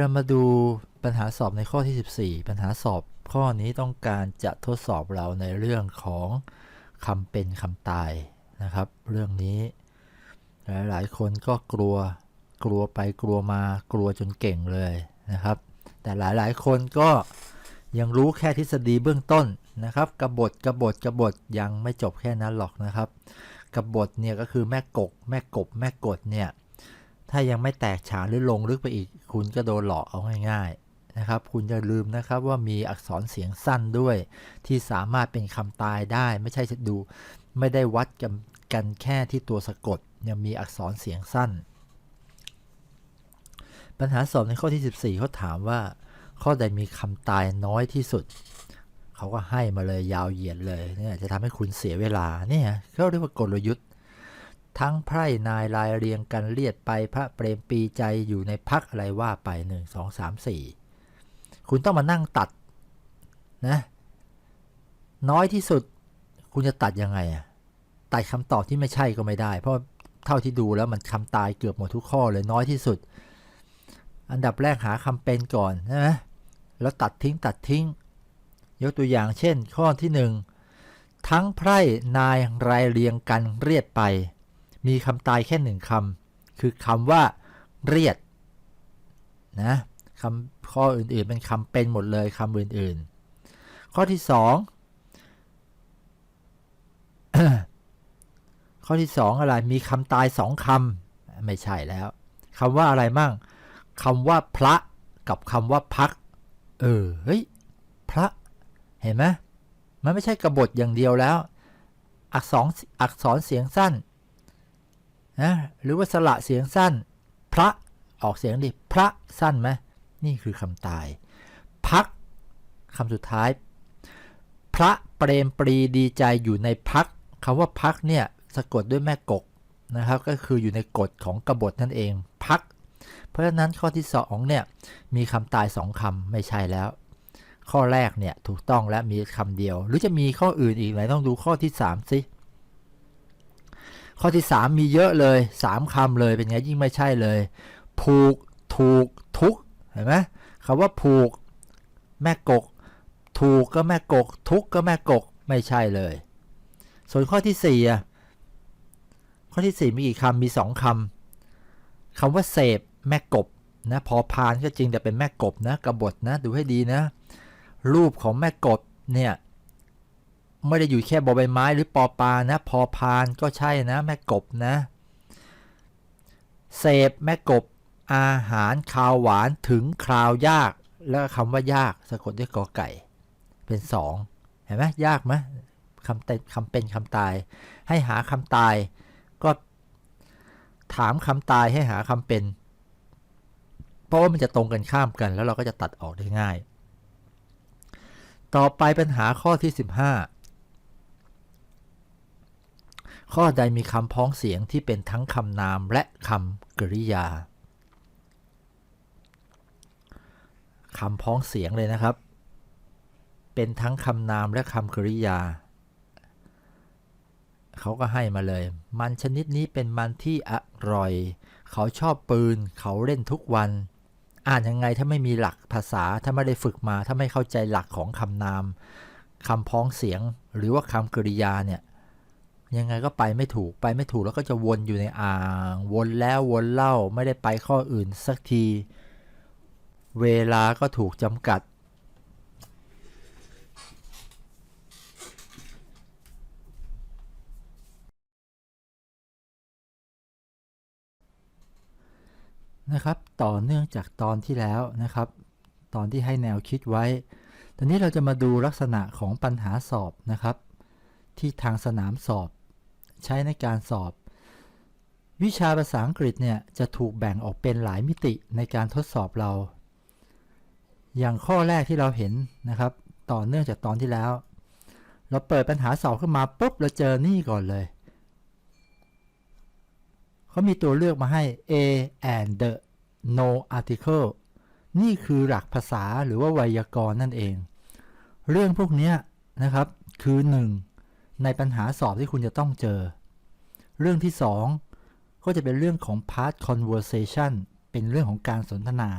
เรามาดูปัญหาสอบในข้อที่ 14 ปัญหาสอบข้อนี้ต้องการจะทดสอบเราในเรื่องของคำเป็นคำตายนะครับ เรื่องนี้ หลายๆคนก็กลัวกลัวไปกลัวมากลัวจนเก่งเลยนะครับ แต่หลายๆคนก็ยังรู้แค่ทฤษฎีเบื้องต้นนะครับกบฏกบฏกบฏยังไม่จบแค่นั้นหรอกนะครับกบฏเนี่ยก็คือแม่กก แม่กบ แม่กดเนี่ย ถ้ายังไม่แตกฉานหรือลงลึกไปอีก คุณก็โดนหลอกเอาง่ายๆนะครับ คุณอย่าลืมนะครับว่ามีอักษรเสียงสั้นด้วย ที่สามารถเป็นคำตายได้ ไม่ใช่จะดู ไม่ได้วัดกันกันแค่ที่ตัวสะกด ยังมีอักษรเสียงสั้น ปัญหาสอบในข้อที่ 14เขาถามว่า ข้อใดมีคำตายน้อยที่สุดเขาก็ให้มาเลยยาวเหยียดเลยเนี่ยจะทำให้คุณเสียเวลาเนี่ยเขาเรียกว่ากลยุทธ์ ทั้งไพร่นายลายเรียงกันเลียดไปพระเปรมปีใจอยู่ในพักอะไรว่าไป1 2 3 4คุณต้องมานั่งตัดนะน้อยที่สุดคุณจะตัดยังไงอะตัดคำตอบที่ไม่ใช่ก็ไม่ได้ เพราะเท่าที่ดูแล้วมันคำตายเกือบหมดทุกข้อเลยน้อยที่สุด อันดับแรกหาคำเป็นก่อนใช่ไหมแล้วตัดทิ้งตัดทิ้ง ยกตัวอย่างเช่น ข้อที่หนึ่งทั้งไพร่นายรายเรียงกันเรียดไป มีคำตายแค่หนึ่งคำคือคำว่าเรียดนะคำข้ออื่นๆเป็นคำเป็นหมดเลยคำอื่นๆ ข้อที่สองข้อที่สองอะไรมีคำตายสองคำไม่ใช่แล้วคำว่าอะไรมั่งคำว่าพระกับคำว่าพัก เออเฮ้ยพระเห็นไหมมันไม่ใช่กบฏอย่างเดียวแล้ว อักษรอักษรเสียงสั้น นะหรือว่าสระเสียงสั้น พระออกเสียงดิพระสั้นไหมนี่คือคำตาย พักคำสุดท้าย พระเปรมปรีดีใจอยู่ในพักคำว่าพักเนี่ยสะกดด้วยแม่กกนะครับก็คืออยู่ในกฎของกบฏนั่นเองพัก เพราะฉะนั้นข้อที่สองเนี่ยมีคำตายสองคำไม่ใช่แล้ว ข้อแรกเนี่ยถูกต้องและมีคำเดียว หรือจะมีข้ออื่นอีกไหมต้องดูข้อที่3สิ ข้อที่ 3 มีเยอะเลย 3คำเลยเป็นไงยิ่งไม่ใช่เลย ผูก ถูก ทุกเห็นไหมคำว่าผูก แม่กก ถูกก็แม่กก ทุกก็แม่กกไม่ใช่เลย ส่วนข้อที่4อะข้อที่ 4 มีกี่คำมี 2คำคำว่าเสพแม่กบนะพอพานก็จริงแต่เป็นแม่กบนะกระบฏนะดูให้ดีนะ รูปของแม่กบเนี่ย ไม่ได้อยู่แค่บอใบไม้หรือปอปลานะ พอพานก็ใช่นะแม่กบนะ เสพแม่กบ อาหารคาวหวานถึงคราวยาก แล้วคำว่ายากสะกดด้วยกอไก่ เป็นสองเห็นไหมยากไหมคำเต็คำเป็นคำตาย ให้หาคำตาย ก็ถามคำตายให้หาคำเป็น เพราะว่ามันจะตรงกันข้ามกัน แล้วเราก็จะตัดออกได้ง่าย ต่อไปปัญหาข้อที่ 15 ข้อใดมีคำพ้องเสียงที่เป็นทั้งคำนามและคำกริยาคำพ้องเสียงเลยนะครับ เป็นทั้งคำนามและคำกริยา เขาก็ให้มาเลย มันชนิดนี้เป็นมันที่อร่อย เขาชอบปืน เขาเล่นทุกวัน อ่านยังไงถ้าไม่มีหลักภาษา ถ้าไม่ได้ฝึกมา ถ้าไม่เข้าใจหลักของคำนามคำพ้องเสียง หรือว่าคำกริยาเนี่ย ยังไงก็ไปไม่ถูกไปไม่ถูกแล้วก็จะวนอยู่ในอ่าง วนแล้ววนเล่าไม่ได้ไปข้ออื่นสักที เวลาก็ถูกจำกัด นะครับ ต่อเนื่องจากตอนที่แล้วนะครับ ตอนที่ให้แนวคิดไว้ ตอนนี้เราจะมาดูลักษณะของปัญหาสอบนะครับ ที่ทางสนามสอบ ใช้ในการสอบ วิชาภาษาอังกฤษเนี่ยจะถูกแบ่งออกเป็นหลายมิติในการทดสอบเรา อย่างข้อแรกที่เราเห็นนะครับ ต่อเนื่องจากตอนที่แล้ว เราเปิดปัญหาสอบขึ้นมาปุ๊บเราเจอนี่ก่อนเลยเขามีตัวเลือกมาให้ a and the no article นี่คือหลักภาษาหรือว่าไวยากรณ์นั่นเอง เรื่องพวกนี้นะครับคือ 1 ในปัญหาสอบที่คุณจะต้องเจอ เรื่องที่ 2 ก็จะเป็นเรื่องของ part conversation เป็นเรื่องของการสนทนา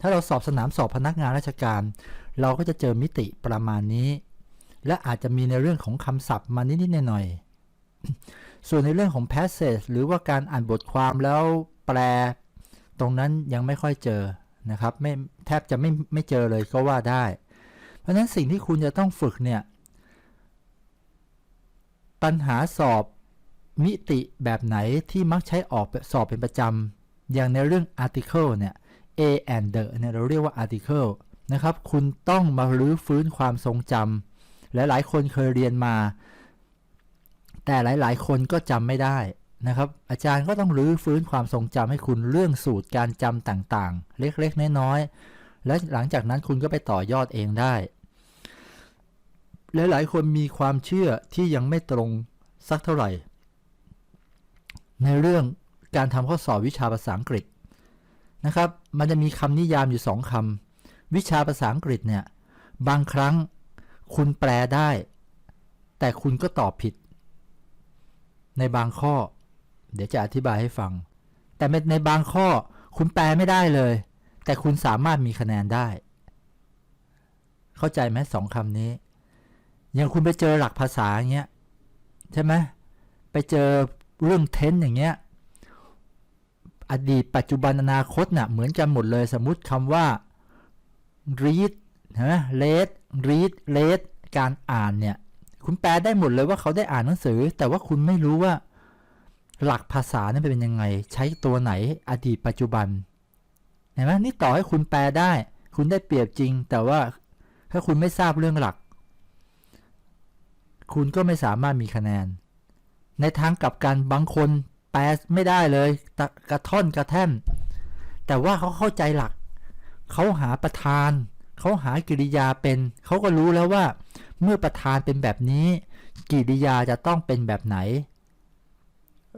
ถ้าเราสอบสนามสอบพนักงานราชการ เราก็จะเจอมิติประมาณนี้ และอาจจะมีในเรื่องของคำศัพท์มานิดๆหน่อยๆส่วนในเรื่องของ passage หรือว่าการอ่านบทความแล้วแปล ตรงนั้นยังไม่ค่อยเจอนะครับไม่แทบจะไม่ไม่เจอเลยก็ว่าได้ เพราะฉะนั้นสิ่งที่คุณจะต้องฝึกเนี่ย ปัญหาสอบมิติแบบไหนที่มักใช้ออกสอบเป็นประจำ อย่างในเรื่อง article เนี่ย a and the เนี่ยเราเรียกว่า article นะครับ คุณต้องมารื้อฟื้นความทรงจำและหลายคนเคยเรียนมา แต่หลายๆ คนก็จำไม่ได้นะครับ อาจารย์ก็ต้องรื้อฟื้นความทรงจำให้คุณเรื่องสูตรการจำต่างๆ เล็กๆ น้อยๆ และหลังจากนั้นคุณก็ไปต่อยอดเองได้ หลายๆ คนมีความเชื่อที่ยังไม่ตรงสักเท่าไหร่ ในเรื่องการทำข้อสอบวิชาภาษาอังกฤษนะครับ มันจะมีคำนิยามอยู่สองคำวิชาภาษาอังกฤษเนี่ยบางครั้งคุณแปลได้ แต่คุณก็ตอบผิด ในบางข้อ เดี๋ยวจะอธิบายให้ฟัง แต่ในบางข้อคุณแปลไม่ได้เลย แต่คุณสามารถมีคะแนนได้ เข้าใจไหมสองคำนี้ อย่างคุณไปเจอหลักภาษาอย่างเงี้ยใช่ไหมไปเจอเรื่องเทนอย่างเงี้ยอดีตปัจจุบันอนาคตน่ะเหมือนกันหมดเลยสมมติคำว่า read นะ read read read การอ่านเนี่ย คุณแปลได้หมดเลยว่าเขาได้อ่านหนังสือ แต่ว่าคุณไม่รู้ว่าหลักภาษานั้นเป็นยังไง ใช้ตัวไหนอดีตปัจจุบันเห็นไหมนี่ต่อให้คุณแปลได้ คุณได้เปรียบจริง แต่ว่าถ้าคุณไม่ทราบเรื่องหลัก คุณก็ไม่สามารถมีคะแนน ในทางกลับกันบางคนแปลไม่ได้เลยกระท่อนกระแท่น แต่ว่าเขาเข้าใจหลัก เขาหาประธาน เขาหากิริยาเป็น เขาก็รู้แล้วว่า เมื่อประธานเป็นแบบนี้ กิริยาจะต้องเป็นแบบไหน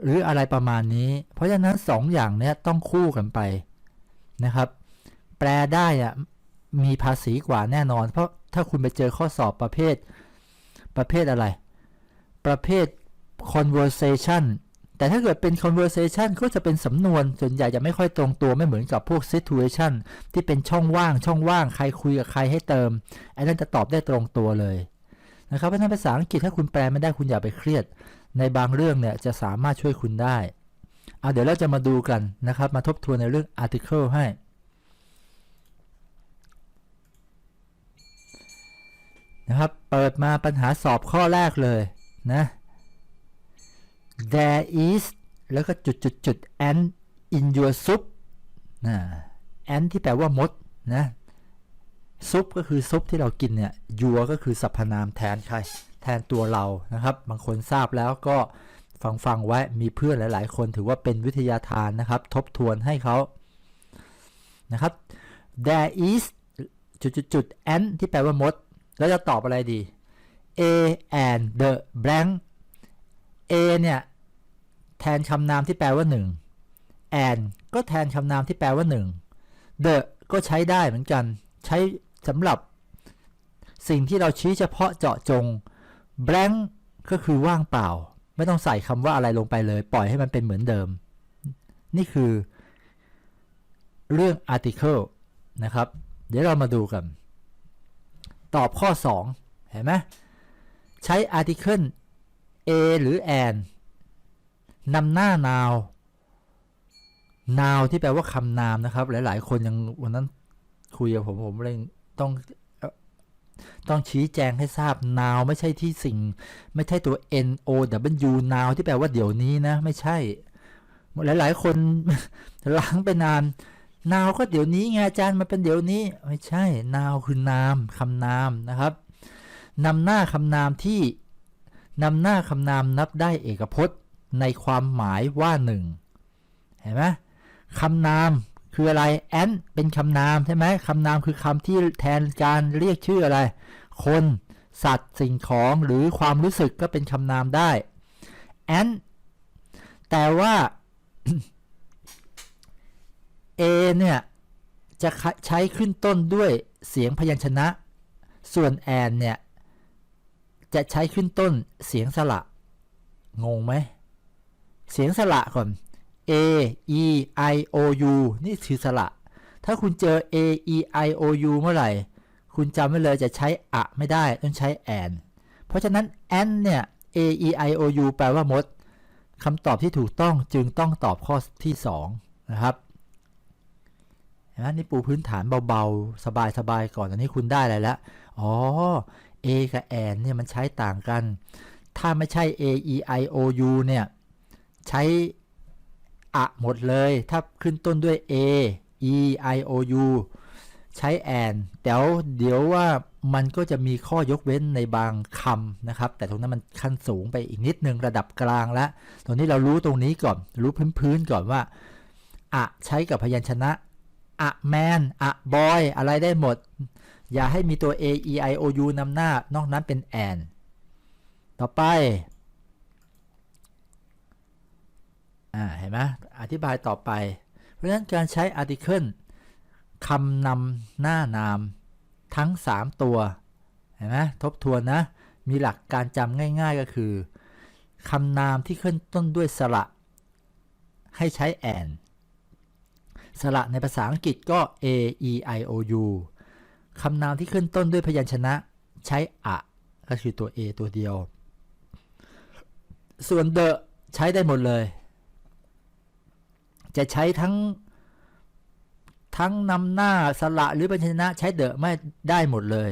หรืออะไรประมาณนี้ เพราะฉะนั้นสองอย่างเนี้ยต้องคู่กันไปนะครับ แปลได้อะมีภาษีกว่าแน่นอน เพราะถ้าคุณไปเจอข้อสอบประเภท ประเภทอะไร ประเภท conversation แต่ถ้าเกิดเป็น conversation ก็จะเป็นสำนวน ส่วนใหญ่จะไม่ค่อยตรงตัวไม่เหมือนกับพวก situation ที่เป็นช่องว่าง ช่องว่างใครคุยกับใครให้เติมไอ้นั่นจะตอบได้ตรงตัวเลยนะครับเพราะนั้นภาษาอังกฤษถ้าคุณแปลไม่ได้คุณอย่าไปเครียด ในบางเรื่องเนี่ยจะสามารถช่วยคุณได้เอาเดี๋ยวเราจะมาดูกันนะครับ มาทบทวนในเรื่อง article ให้ นะครับ เปิดมาปัญหาสอบข้อแรกเลยนะ there is แล้วก็จุดจุดจุด ant in your soup นะ ant ที่แปลว่ามดนะซุปก็คือซุปที่เรากินเนี่ย your ก็คือสรรพนามแทนใครแทนตัวเรานะครับ บางคนทราบแล้วก็ฟังฟังไว้มีเพื่อนหลาย ๆ คนถือว่าเป็นวิทยาทานนะครับ ทบทวนให้เขานะครับ there is จุดจุดจุด ant ที่แปลว่ามด แล้วจะตอบอะไรดี A and the blank A เนี่ย แทนคำนามที่แปลว่า 1 and ก็แทนคำนามที่แปลว่า 1 the ก็ใช้ได้เหมือนกัน ใช้สำหรับสิ่งที่เราชี้เฉพาะเจาะจง blank ก็คือว่างเปล่า ไม่ต้องใส่คำว่าอะไรลงไปเลย ปล่อยให้มันเป็นเหมือนเดิม นี่คือ เรื่อง article นะครับ เดี๋ยวเรามาดูกัน ตอบข้อ 2 เห็นไหมใช้ article a หรือ an นำหน้า now now ที่แปลว่าคำนามนะครับ หลาย ๆ คนยังวันนั้นคุยกับผมผมเลยต้องต้องชี้แจงให้ทราบ now ไม่ใช่ที่สิ่ง ไม่ใช่ตัว n o w now ที่แปลว่าเดี๋ยวนี้นะ ไม่ใช่ หลาย ๆ คนล้างไปนาน now ก็เดี๋ยวนี้ไงอาจารย์มันเป็นเดี๋ยวนี้ ไม่ใช่ now คือนามคำนามนะครับนำหน้าคำนามที่นำหน้าคำนามนับได้เอกพจน์ในความหมายว่าหนึ่งเห็นไหมคำนามคืออะไร and เป็นคำนามใช่ไหมคำนามคือคำที่แทนการเรียกชื่ออะไร คน สัตว์สิ่งของหรือความรู้สึกก็เป็นคำนามได้ and แต่ว่า A เนี่ยจะใช้ขึ้นต้นด้วยเสียงพยัญชนะ ส่วน and เนี่ยจะใช้ขึ้นต้นเสียงสระงงไหม เสียงสระก่อน a e i o u นี่คือสระ ถ้าคุณเจอ a e i o u เมื่อไหร่ คุณจำไว้เลยจะใช้อะไม่ได้ต้องใช้ and เพราะฉะนั้น and เนี่ย a e i o u แปลว่ามดคำตอบที่ถูกต้องจึงต้องตอบข้อที่ 2 นะครับ ห็นไหมนี่ปูพื้นฐานเบาๆ สบายๆ ก่อนตอนนี้คุณได้อะไรแล้วอ๋อ a กับ and เนี่ยมันใช้ต่างกัน ถ้าไม่ใช่ a e i o u เนี่ยใช้อะหมดเลย ถ้าขึ้นต้นด้วย a e i o u ใช้ and แต่เดี๋ยวว่ามันก็จะมีข้อยกเว้นในบางคำนะครับ แต่ตรงนั้นมันขั้นสูงไปอีกนิดนึงระดับกลางแล้วตรงนี้เรารู้ตรงนี้ก่อน รู้พื้นๆก่อนว่าอะใช้กับพยัญชนะ อะแมนอะบอยอะไรได้หมด อย่าให้มีตัว a e i o u นำหน้านอกนั้นเป็น and ต่อไปอ่าเห็นไหมอธิบายต่อไป เพราะฉะนั้นการใช้ article คำนำหน้านามทั้ง 3 ตัวเห็นไหมทบทวนนะ มีหลักการจำง่าย ๆก็คือคำนามที่ขึ้นต้นด้วยสระ ให้ใช้ and สระในภาษาอังกฤษก็ a e i o u คำนามที่ขึ้นต้นด้วยพยัญชนะใช้อะก็คือตัว a ตัวเดียว ส่วน the ใช้ได้หมดเลย จะใช้ทั้งทั้งนำหน้าสระหรือพยัญชนะใช้ the ไม่ได้หมดเลย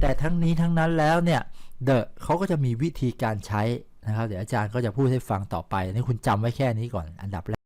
แต่ทั้งนี้ทั้งนั้นแล้วเนี่ย the เขาก็จะมีวิธีการใช้นะครับเดี๋ยวอาจารย์ก็จะพูดให้ฟังต่อไปนี่คุณจำไว้แค่นี้ก่อนอันดับแรก